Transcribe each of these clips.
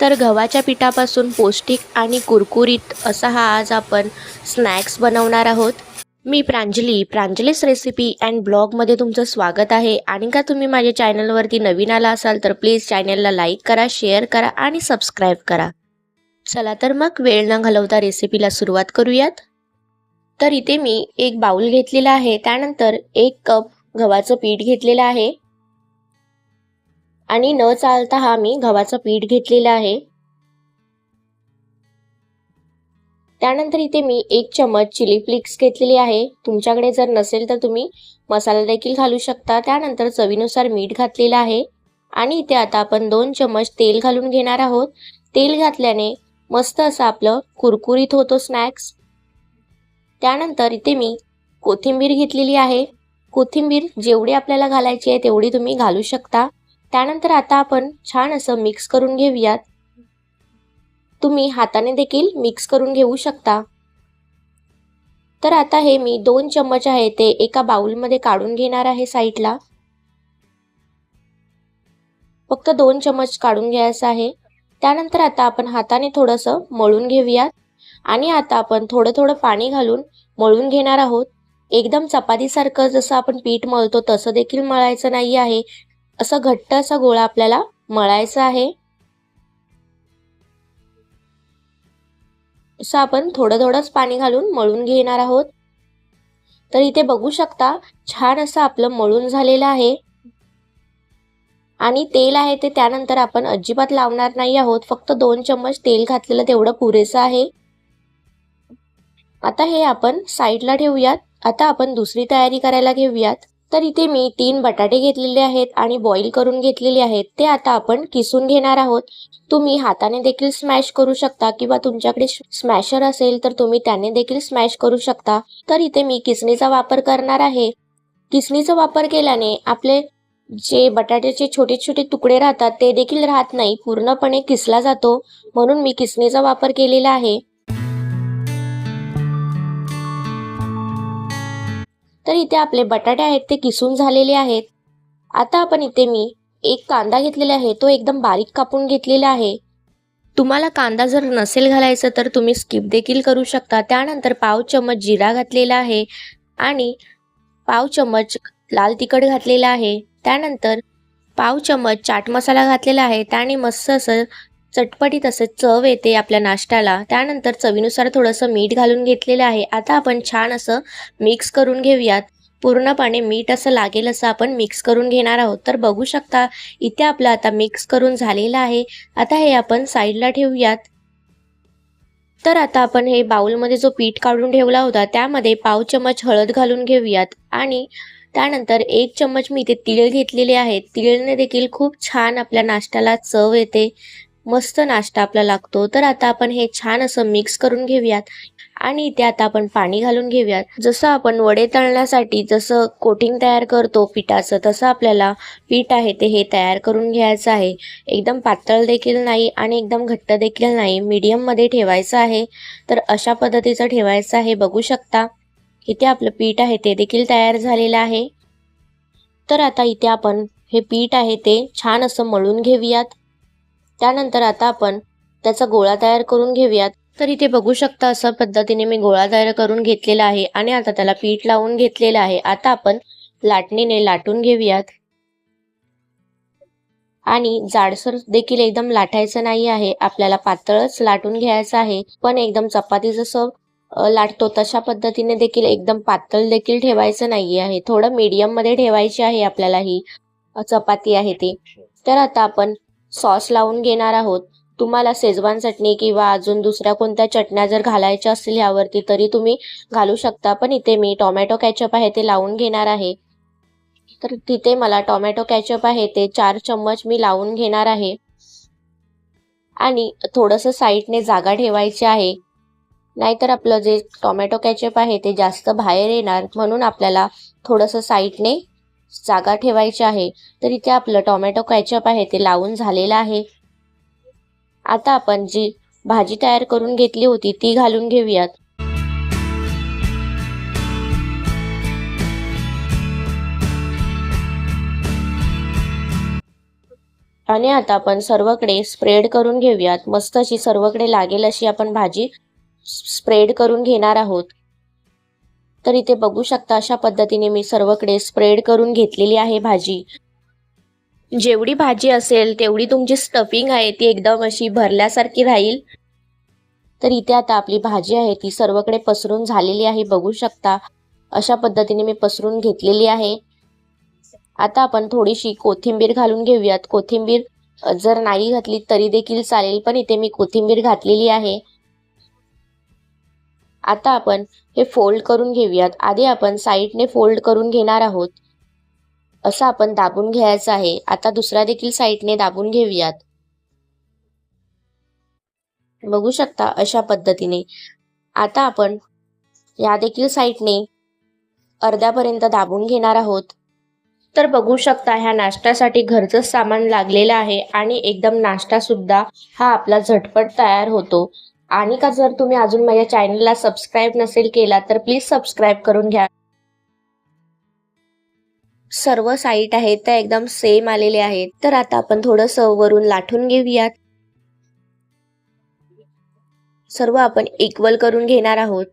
तर गव्हाच्या पिठापासून पौष्टिक आणि कुरकुरीत असा हा आज आपण स्नॅक्स बनवणार आहोत. मी प्रांजली प्रांजलीस रेसिपी अँड ब्लॉगमध्ये तुमचं स्वागत आहे. आणि का तुम्ही माझ्या चॅनलवरती नवीन आला असाल तर प्लीज चॅनलला लाईक करा शेअर करा आणि सबस्क्राईब करा. चला तर मग वेळ न घालवता रेसिपीला सुरुवात करूयात. तर इथे मी एक बाउल घेतलेला आहे. त्यानंतर एक कप गव्हाचं पीठ घेतलेलं आहे. आणि न चालता हा मी गव्हाचं पीठ घेतलेलं आहे. त्यानंतर इथे मी एक चमच चिली फ्लिक्स घेतलेली आहे. तुमच्याकडे जर नसेल तर तुम्ही मसाला देखील घालू शकता. त्यानंतर चवीनुसार मीठ घातलेलं आहे. आणि इथे आता आपण दोन चमच तेल घालून घेणार आहोत. तेल घातल्याने मस्त असं आपलं कुरकुरीत होतो स्नॅक्स. त्यानंतर इथे मी कोथिंबीर घेतलेली आहे. कोथिंबीर जेवढी आपल्याला घालायची आहे तेवढी तुम्ही घालू शकता. त्यानंतर आता आपण छान असं मिक्स करून घेऊयात. तुम्ही हाताने देखील मिक्स करून घेऊ शकता. तर आता हे मी दोन चम्मच आहे ते एका बाउलमध्ये काढून घेणार आहे साईडला. फक्त दोन चम्मच काढून घ्यायचं आहे. त्यानंतर आता आपण हाताने थोडंसं मळून घेऊयात. आणि आता आपण थोडं थोडं पाणी घालून मळून घेणार आहोत. एकदम चपातीसारखं जसं आपण पीठ मळतो तसं देखील मळायचं नाही आहे. असं घट्ट असा गोळा आपल्याला मळायचा आहे. असं आपण थोडं थोडंच पाणी घालून मळून घेणार आहोत. तर इथे बघू शकता छान असं आपलं मळून झालेलं आहे. आणि तेल आहे ते त्यानंतर आपण अजिबात लावणार नाही आहोत फक्त दोन चम्मच तेल घातलेलं तेवढं पुरेसं आहे. आता हे आपण साईडला ठेवूयात. आता आपण दुसरी तयारी करायला घेऊयात. तर इथे मी तीन बटाटे घेतलेले आहेत आणि बॉईल करून घेतलेले आहेत. ते आता आपण किसून घेणार आहोत. तुम्ही हाताने देखील स्मॅश करू शकता किंवा तुमच्याकडे स्मॅशर असेल तर तुम्ही त्याने देखील स्मॅश करू शकता. तर इथे मी किसणीचा वापर करणार आहे. किसणीचा वापर केल्याने आपले जे बटाट्याचे छोटे छोटे तुकडे राहतात ते देखील राहत नाही. पूर्णपणे किसला जातो. म्हणून मी किसणीचा वापर केलेला आहे. तर इथे आपले बटाटे आहेत ते किसून झालेले आहेत. आता आपण इथे मी एक कांदा घेतलेला आहे तो एकदम बारीक कापून घेतलेला आहे. तुम्हाला कांदा जर नसेल घालायचं तर तुम्ही स्किप देखील करू शकता. त्यानंतर पाव चम्मच जिरा घातलेला आहे आणि पाव चम्मच लाल तिखट घातलेला आहे. त्यानंतर पाव चम्मच चाट मसाला घातलेला आहे. त्याने मस्त असं चटपटीत असं चव येते आपल्या नाश्त्याला. त्यानंतर चवीनुसार थोडंसं मीठ घालून घेतलेलं आहे. आता आपण छान असं मिक्स करून घेऊयात. पूर्णपणे मीठ असं लागेल असं आपण मिक्स करून घेणार आहोत. तर बघू शकता इथे आपलं आता मिक्स करून झालेलं आहे. आता हे आपण साईडला ठेवूयात. तर आता आपण हे बाउलमध्ये जो पीठ काढून ठेवला होता त्यामध्ये पाव चमच हळद घालून घेऊयात. आणि त्यानंतर एक चम्मच मी इथे तीळ घेतलेले आहे. तिळने देखील खूप छान आपल्या नाश्त्याला चव येते. मस्त नाश्ता आपला लागतो. तर आता आपण हे छान असं मिक्स करून घेऊयात. आणि त्यात आता आपण पाणी घालून घेऊयात. जसं आपण वडे तळण्यासाठी जसं कोटिंग तयार करतो पिठाचं तसं आपल्याला पीठ आहे ते हे तयार करून घ्यायचं आहे. एकदम पातळ देखील नाही आणि एकदम घट्ट देखील नाही. मीडियममध्ये ठेवायचं आहे. तर अशा पद्धतीचं ठेवायचं आहे. बघू शकता. इथे आपलं पीठ आहे ते देखील तयार झालेलं आहे. तर आता इथे आपण हे पीठ आहे ते छान असं मळून घेऊयात. त्यानंतर आता आपण त्याचा गोळा तयार करून घेऊयात. तर इथे बघू शकता अशा पद्धतीने मी गोळा तयार करून घेतलेला आहे आणि आता त्याला पीठ लावून घेतलेलं आहे. आता आपण लाटणीने लाटून घेऊयात. आणि जाडसर देखील एकदम लाटायचं नाही आहे. आपल्याला पातळच लाटून घ्यायचं आहे. पण एकदम चपाती जसं लाटतो तशा पद्धतीने देखील एकदम पातळ देखील ठेवायचं नाही आहे. थोडं मीडियममध्ये ठेवायची आहे आपल्याला ही चपाती आहे ती. तर आता आपण सॉस लावून घेणार आहोत. तुम्हाला सेजवान चटणी किंवा अजून दुसऱ्या कोणत्या चटण्या जर घालायच्या असतील यावरती तरी तुम्ही घालू शकता. पण इथे मी टोमॅटो कॅचअप आहे ते लावून घेणार आहे. तर तिथे मला टोमॅटो कॅचअप आहे ते चार चम्मच मी लावून घेणार आहे. आणि थोडंसं साईडने जागा ठेवायची आहे. नाहीतर आपलं जे टोमॅटो कॅचअप आहे ते जास्त बाहेर येणार. म्हणून आपल्याला थोडंसं साईडने जागा ठेवायची आहे. तर इथे आपलं टोमॅटो कॅचअप आहे ते लावून झालेलं आहे. आता आपण जी भाजी तयार करून घेतली होती ती घालून घेऊयात. आणि आता आपण सर्वकडे स्प्रेड करून घेऊयात. मस्त अशी सर्वकडे लागेल अशी आपण भाजी स्प्रेड करून घेणार आहोत. तर इथे बघू शकता अशा पद्धतीने मी सर्वकडे स्प्रेड करून घेतलेली आहे भाजी. जेवढी भाजी असेल तेवढी तुमची स्टफिंग आहे ती एकदम अशी भरल्यासारखी राहील. तर इथे आता आपली भाजी आहे ती सर्वकडे पसरून झालेली आहे बघू शकता. अशा पद्धतीने मी पसरून घेतलेली आहे. आता आपण थोडीशी कोथिंबीर घालून घेऊयात. कोथिंबीर जर नाही घातली तरी देखील चालेल पण इथे मी कोथिंबीर घातलेली आहे. आता आपण हे फोल्ड करून घेऊयात. आधी आपण साईडने फोल्ड करून घेणार आहोत. असं आपण दाबून घ्यायचं आहे. आता दुसऱ्या देखील साईडने दाबून घेऊयात. बघू शकता अशा पद्धतीने. आता आपण या देखील साईडने अर्ध्यापर्यंत दाबून घेणार आहोत. तर बघू शकता ह्या नाश्त्यासाठी घरचं सामान लागलेलं आहे आणि एकदम नाश्ता सुद्धा हा आपला झटपट तयार होतो. आणि का जर तुम्ही अजून माझ्या चॅनलला सबस्क्राईब नसेल केला तर प्लीज सबस्क्राईब करून घ्या. सर्व साईट आहेत त्या एकदम सेम आलेले आहेत. तर आता आपण थोडंसं वरून लाटून घेऊयात. सर्व आपण इक्वल करून घेणार आहोत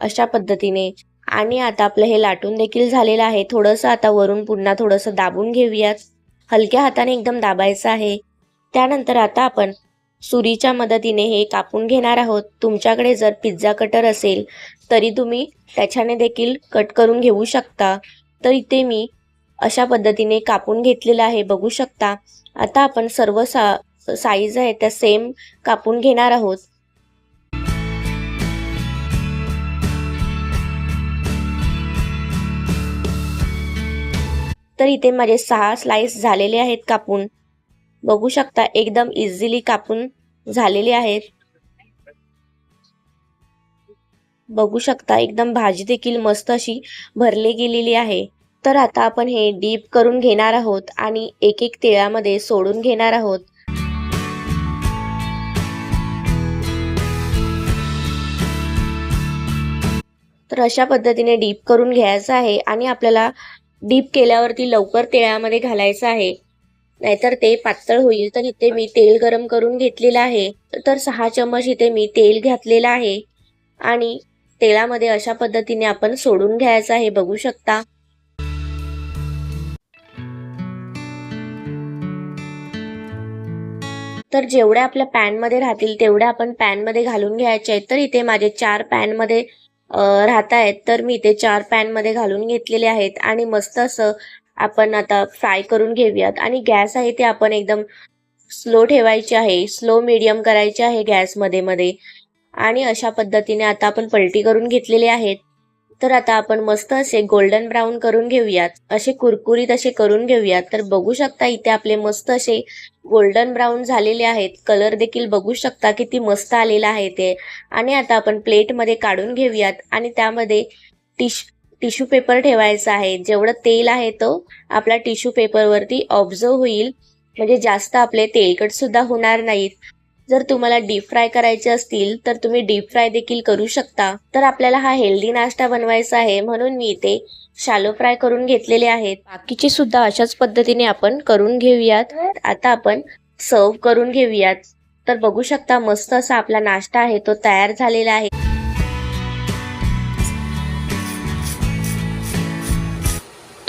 अशा पद्धतीने. आणि आता आपलं हे लाटून देखील झालेलं आहे. थोडंसं आता वरून पुन्हा थोडंसं दाबून घेऊयात. हलक्या हाताने एकदम दाबायचं आहे. त्यानंतर आता आपण सुरीच्या मदतीने हे कापून घेणार आहोत. तुमच्याकडे जर पिझ्झा कटर असेल तरी तुम्ही त्याच्याने देखील कट करून घेऊ शकता. तर इथे मी अशा पद्धतीने कापून घेतलेलं आहे बघू शकता. आता आपण सर्व सा साईज आहे त्या सेम कापून घेणार आहोत. तर इथे माझे सहा स्लाइस झालेले आहेत कापून. बघू शकता एकदम इझिली कापून झालेले आहेत. बघू शकता एकदम भाजी देखील मस्त अशी भरली गेलेली आहे. तर आता आपण हे डीप करून घेणार आहोत आणि एक एक तेळामध्ये सोडून घेणार आहोत. तर अशा पद्धतीने डीप करून घ्यायचं आहे आणि आपल्याला डीप केल्यावरती लवकर तेळामध्ये घालायचं आहे. नाहीतर ते पातळ होईल. तर इथे मी तेल गरम करून घेतलेलं आहे. तर सहा चम्मच इथे मी तेल घातलेलं आहे. आणि तेलामध्ये अशा पद्धतीने आपण सोडून घ्यायचं आहे. बघू शकता. तर जेवढ्या आपल्या पॅनमध्ये राहतील तेवढ्या आपण पॅनमध्ये घालून घ्यायचे आहेत. तर इथे माझे चार पॅनमध्ये राहत आहेत. तर मी इथे चार पॅनमध्ये घालून घेतलेले आहेत. आणि मस्त असं आपण आता फ्राय करून घेऊयात. आणि गॅस आहे ते आपण एकदम स्लो ठेवायचे आहे. स्लो मिडियम करायचे आहे गॅसमध्ये मध्ये आणि अशा पद्धतीने आता आपण पलटी करून घेतलेले आहेत. तर आता आपण मस्त असे गोल्डन ब्राऊन करून घेऊयात. असे कुरकुरीत असे करून घेऊयात. तर बघू शकता इथे आपले मस्त असे गोल्डन ब्राऊन झालेले आहेत. कलर देखील बघू शकता किती मस्त आलेला आहे ते. आणि आता आपण प्लेटमध्ये काढून घेऊयात. आणि त्यामध्ये टिश टिश्यू पेपर ठेवायचा आहे. जेवढं तेल आहे तो आपला टिश्यू पेपरवरती ऑब्झर्व होईल. म्हणजे जास्त आपले तेलकट सुद्धा होणार नाहीत. जर तुम्हाला डीप फ्राय करायचे असतील तर तुम्ही डीप फ्राय देखील करू शकता. तर आपल्याला हा हेल्दी नाश्ता बनवायचा आहे. म्हणून मी इथे शालो फ्राय करून घेतलेले आहेत. बाकीचे सुद्धा अशाच पद्धतीने आपण करून घेऊयात. आता आपण सर्व करून घेऊयात. तर बघू शकता मस्त असा आपला नाश्ता आहे. तो तयार झालेला आहे.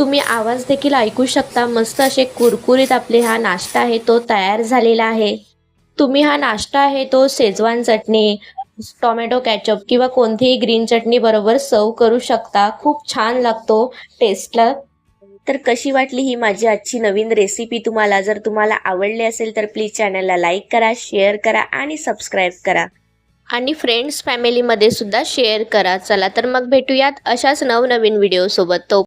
तुम्ही आवाज देखील ऐकू शकता. मस्त असे कुरकुरीत आपले हा नाश्ता आहे तो तयार झालेला आहे. तुम्ही हा नाश्ता आहे तो शेजवान चटणी टोमॅटो कॅचअप किंवा कोणतीही ग्रीन चटणी बरोबर सर्व करू शकता. खूप छान लागतो टेस्टला. तर कशी वाटली ही माझी आजची नवीन रेसिपी तुम्हाला? जर तुम्हाला आवडली असेल तर प्लीज चॅनलला लाईक करा शेअर करा आणि सबस्क्राईब करा. आणि फ्रेंड्स फॅमिलीमध्ये सुद्धा शेअर करा. चला तर मग भेटूयात अशाच नवनवीन व्हिडिओसोबत तो